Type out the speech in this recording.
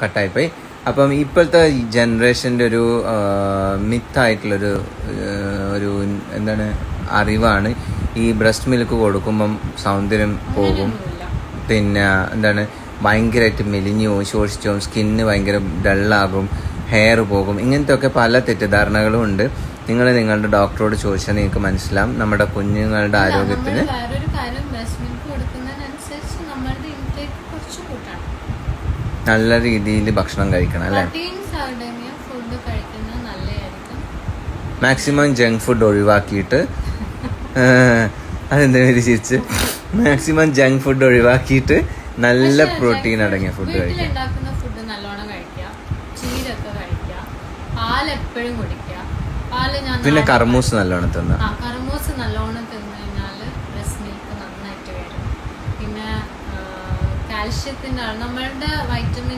കട്ടായിപ്പോയി. അപ്പം ഇപ്പോഴത്തെ ജനറേഷന്റെ ഒരു മിത്തായിട്ടുള്ളൊരു ഒരു എന്താണ് അറിവാണ് ഈ ബ്രസ്റ്റ് മിൽക്ക് കൊടുക്കുമ്പം സൗന്ദര്യം പോകും. പിന്നെ എന്താണ് ഭയങ്കരമായിട്ട് മെലിഞ്ഞു പോകും ശോഷിച്ചു പോകും സ്കിന്ന് ഭയങ്കര ഡള്ളാകും ഹെയർ പോകും ഇങ്ങനത്തെ ഒക്കെ പല തെറ്റിദ്ധാരണകളും ഉണ്ട്. നിങ്ങൾ നിങ്ങളുടെ ഡോക്ടറോട് ചോദിച്ചാൽ നിങ്ങൾക്ക് മനസ്സിലാവും. നമ്മുടെ കുഞ്ഞുങ്ങളുടെ ആരോഗ്യത്തിന് നമ്മൾ വേറൊരു കാര്യം ബ്രസ്റ്റ് മിൽക്ക് കൊടുക്കുന്നതിനനുസരിച്ച് നമ്മളുടെ ഇൻടേക്ക് കുറച്ച് കൂട്ടണം. നല്ല രീതിയിൽ ഭക്ഷണം കഴിക്കണം അല്ലേ? മാക്സിമം ജങ്ക് ഫുഡ് ഒഴിവാക്കിയിട്ട് അതെന്തെങ്കിലും ചിരിച്ച് മാക്സിമം ജങ്ക് ഫുഡ് ഒഴിവാക്കിയിട്ട് നല്ല പ്രോട്ടീൻ അടങ്ങിയ ഫുഡ് കഴിക്കാം. പിന്നെ കർമൂസ് നല്ലോണം തിന്ന. കാൽഷ്യത്തിന്റെ നമ്മളുടെ വൈറ്റമിൻ